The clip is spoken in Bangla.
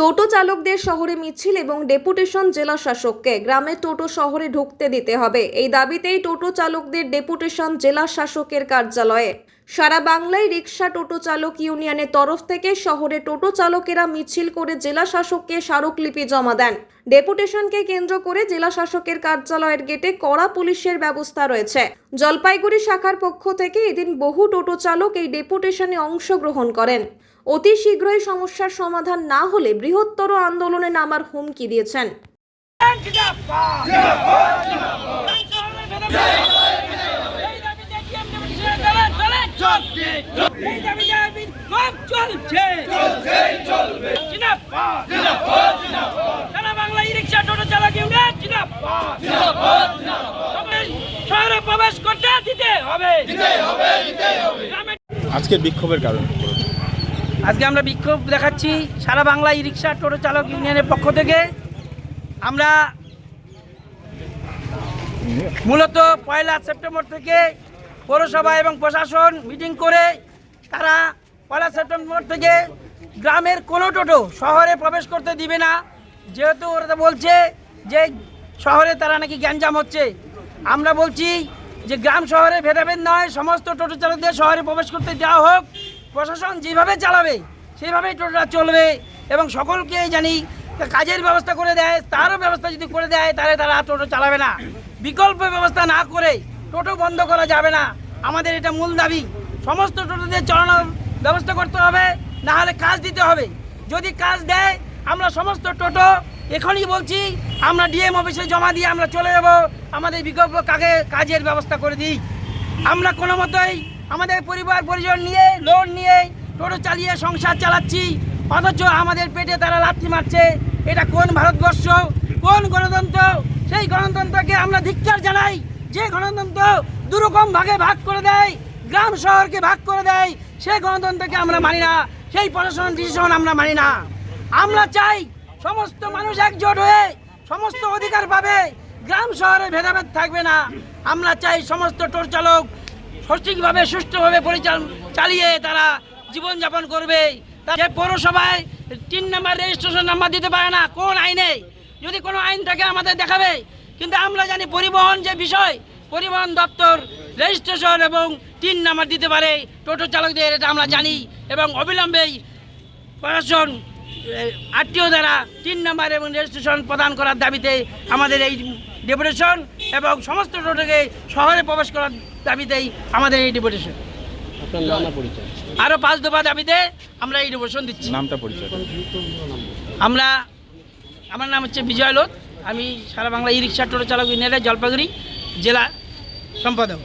টোটো চালকদের শহরে মিছিল এবং ডেপুটেশন জেলা শাসককে গ্রামের টোটো শহরে ঢুকতে দিতে হবে। এই দাবিতেই টোটো চালকদের ডেপুটেশন জেলা শাসকের কার্যালয়ে সারা বাংলায় রিক্সা টোটো চালক ইউনিয়নের তরফ থেকে শহরে টোটো চালকেরা মিছিল করে জেলা শাসককে স্মারকলিপি জমা দেন। ডেপুটেশনকে কেন্দ্র করে জেলা শাসকের কার্যালয়ের গেটে কড়া পুলিশের ব্যবস্থা রয়েছে। জলপাইগুড়ি শাখার পক্ষ থেকে এদিন বহু টোটো চালক এই ডেপুটেশনে অংশগ্রহণ করেন। অতি শীঘ্রই সমস্যার সমাধান না হলে বৃহত্তর আন্দোলনে নামার হুমকি দিয়েছেন। প্রবেশ করতে হবে আজকের বিক্ষোভের কারণ। আজকে আমরা বিক্ষোভ দেখাচ্ছি সারা বাংলা ই রিক্সা টোটো চালক ইউনিয়নের পক্ষ থেকে। আমরা মূলত পয়লা সেপ্টেম্বর থেকে পৌরসভা এবং প্রশাসন মিটিং করে তারা পয়লা সেপ্টেম্বর থেকে গ্রামের কোনো টোটো শহরে প্রবেশ করতে দিবে না। যেহেতু ওরা বলছে যে শহরে তারা নাকি গ্যাঞ্জাম হচ্ছে। আমরা বলছি যে গ্রাম শহরে ভেদাভেদ নয়, সমস্ত টোটো চালকদের শহরে প্রবেশ করতে দেওয়া হোক। প্রশাসন যেভাবে চালাবে সেভাবেই টোটোটা চলবে এবং সকলকে জানি কাজের ব্যবস্থা করে দেয়, তারও ব্যবস্থা যদি করে দেয়, তাহলে তারা টোটো চালাবে না। বিকল্প ব্যবস্থা না করে টোটো বন্ধ করা যাবে না। আমাদের এটা মূল দাবি। সমস্ত টোটোদের চালানোর ব্যবস্থা করতে হবে না হলে কাজ দিতে হবে। যদি কাজ দেয়, আমরা সমস্ত টোটো এখনই বলছি, আমরা ডিএম অফিসে জমা দিয়ে আমরা চলে যাব। আমাদের বিকল্প কাকে, কাজের ব্যবস্থা করে দিই। আমরা কোনো মতোই আমাদের পরিবার, পরিজন নিয়ে, লোন নিয়ে টোটো চালিয়ে সংসার চালাচ্ছি। অথচ আমাদের পেটে তারা লাথি মারছে। এটা কোন ভারতবর্ষ? কোন গণতন্ত্র? সেই গণতন্ত্রকে আমরা ধিক্কার জানাই। যে গণতন্ত্র দুরকম ভাগে ভাগ করে দেয়, গ্রাম শহরকে ভাগ করে দেয় সেই গণতন্ত্রকে আমরা মানি না, সেই প্রশাসন ডিসিশন আমরা মানি না। আমরা চাই সমস্ত মানুষ একজোট হয়ে সমস্ত অধিকার পাবে। গ্রাম শহরে ভেদাভেদ থাকবে না। আমরা চাই সমস্ত টোর চালক সঠিকভাবে, সুষ্ঠুভাবে পরিচালন চালিয়ে তারা জীবনযাপন করবে। যে পৌরসভায় তিন নাম্বার রেজিস্ট্রেশন নাম্বার দিতে পারে না, কোন আইনে? যদি কোনো আইন থাকে, আমাদের দেখাবে। কিন্তু আমরা জানি পরিবহন যে বিষয়, পরিবহন দপ্তর রেজিস্ট্রেশন এবং তিন নাম্বার দিতে পারে টোটো চালকদের, এটা আমরা জানি। এবং অবিলম্বেই প্রশাসন আরটিও দ্বারা তিন নাম্বার এবং রেজিস্ট্রেশন প্রদান করার দাবিতে আমাদের এই ডেপুটেশন এবং সমস্ত টোটোকে শহরে প্রবেশ করার দাবি দেয় আমাদের এই ডেপুটেশন আরও পাঁচ দফা দাবিতে আমরা এই ডেপুটেশন দিচ্ছি। নামটা পরিচয় আমরা আমার নাম হচ্ছে বিজয় লোধ। আমি সারা বাংলা ই রিক্সা টোটো চালক ইউনিয়নের জলপাইগুড়ি জেলা সম্পাদক।